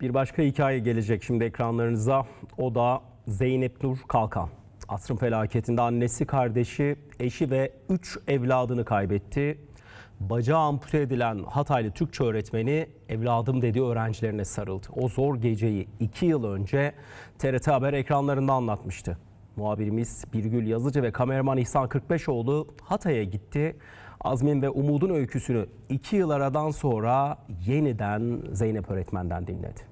Bir başka hikaye gelecek şimdi ekranlarınıza. O da Zeynep Nur Kalkan. Asrın felaketinde annesi, kardeşi, eşi ve 3 evladını kaybetti. Bacağı ampute edilen Hataylı Türkçe öğretmeni evladım dediği öğrencilerine sarıldı. O zor geceyi 2 yıl önce TRT Haber ekranlarında anlatmıştı. Muhabirimiz Birgül Yazıcı ve kameraman İhsan Kırkbeşoğlu Hatay'a gitti. Azmin ve Umud'un öyküsünü 2 yıl aradan sonra yeniden Zeynep öğretmenden dinledi.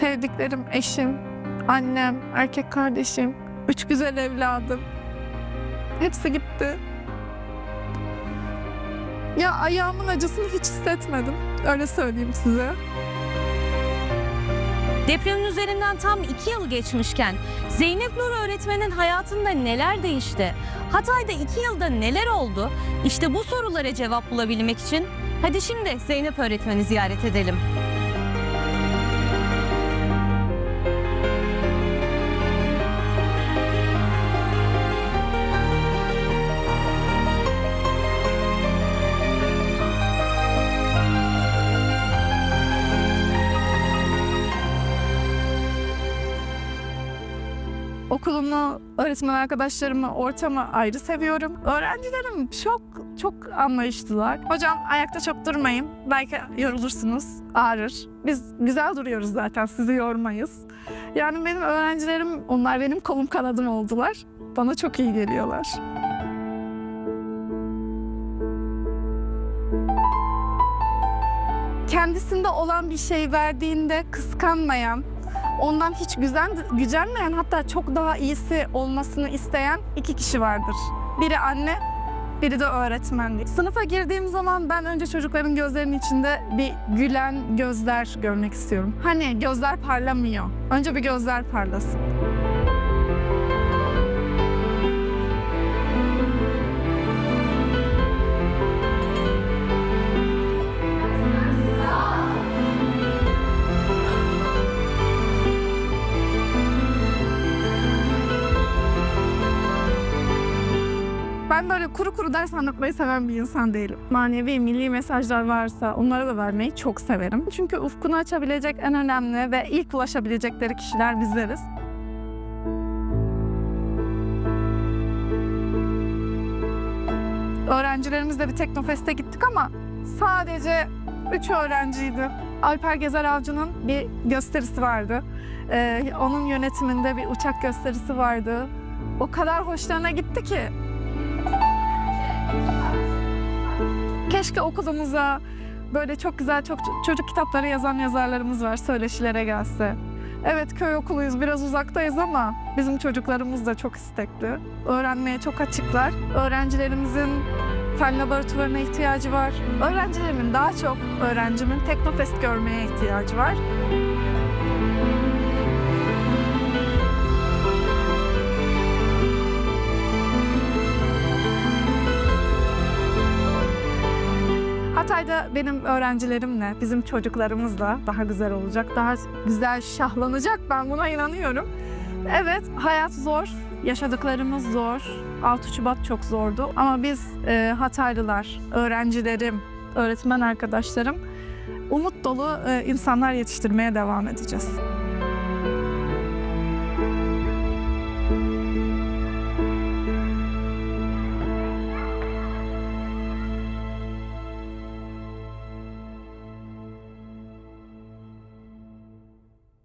Sevdiklerim eşim, annem, erkek kardeşim, üç güzel evladım. Hepsi gitti. Ya ayağımın acısını hiç hissetmedim. Öyle söyleyeyim size. Depremin üzerinden tam iki yıl geçmişken Zeynep Nur öğretmenin hayatında neler değişti? Hatay'da iki yılda neler oldu? İşte bu sorulara cevap bulabilmek için hadi şimdi Zeynep öğretmeni ziyaret edelim. Okulumu, öğretmen arkadaşlarımı, ortamı ayrı seviyorum. Öğrencilerim çok çok anlayışlılar. Hocam ayakta çok durmayın. Belki yorulursunuz, ağrır. Biz güzel duruyoruz zaten, sizi yormayız. Yani benim öğrencilerim, onlar benim kolum kanadım oldular. Bana çok iyi geliyorlar. Kendisinde olan bir şey verdiğinde kıskanmayan, ondan hiç güzen, gücenmeyen hatta çok daha iyisi olmasını isteyen iki kişi vardır. Biri anne, biri de öğretmenlik. Sınıfa girdiğim zaman ben önce çocukların gözlerinin içinde bir gülen gözler görmek istiyorum. Hani gözler parlamıyor. Önce bir gözler parlasın. Ben böyle kuru kuru ders anlatmayı seven bir insan değilim. Manevi, milli mesajlar varsa onları da vermeyi çok severim. Çünkü ufkunu açabilecek en önemli ve ilk ulaşabilecekleri kişiler bizleriz. Öğrencilerimizle bir Teknofest'e gittik ama sadece üç öğrenciydi. Alper Gezer Avcı'nın bir gösterisi vardı. Ee, onun yönetiminde bir uçak gösterisi vardı. O kadar hoşlarına gitti ki Keşke okulumuza böyle çok güzel çok çocuk kitapları yazan yazarlarımız var söyleşilere gelse. Evet köy okuluyuz biraz uzaktayız ama bizim çocuklarımız da çok istekli. Öğrenmeye çok açıklar. Öğrencilerimizin fen laboratuvarına ihtiyacı var. Öğrencilerimin daha çok öğrencimin Teknofest görmeye ihtiyacı var. Hatay'da benim öğrencilerimle, bizim çocuklarımızla daha güzel olacak, daha güzel şahlanacak ben buna inanıyorum. Evet, hayat zor, yaşadıklarımız zor. 6 Şubat çok zordu ama biz e, Hataylılar, öğrencilerim, öğretmen arkadaşlarım umut dolu e, insanlar yetiştirmeye devam edeceğiz.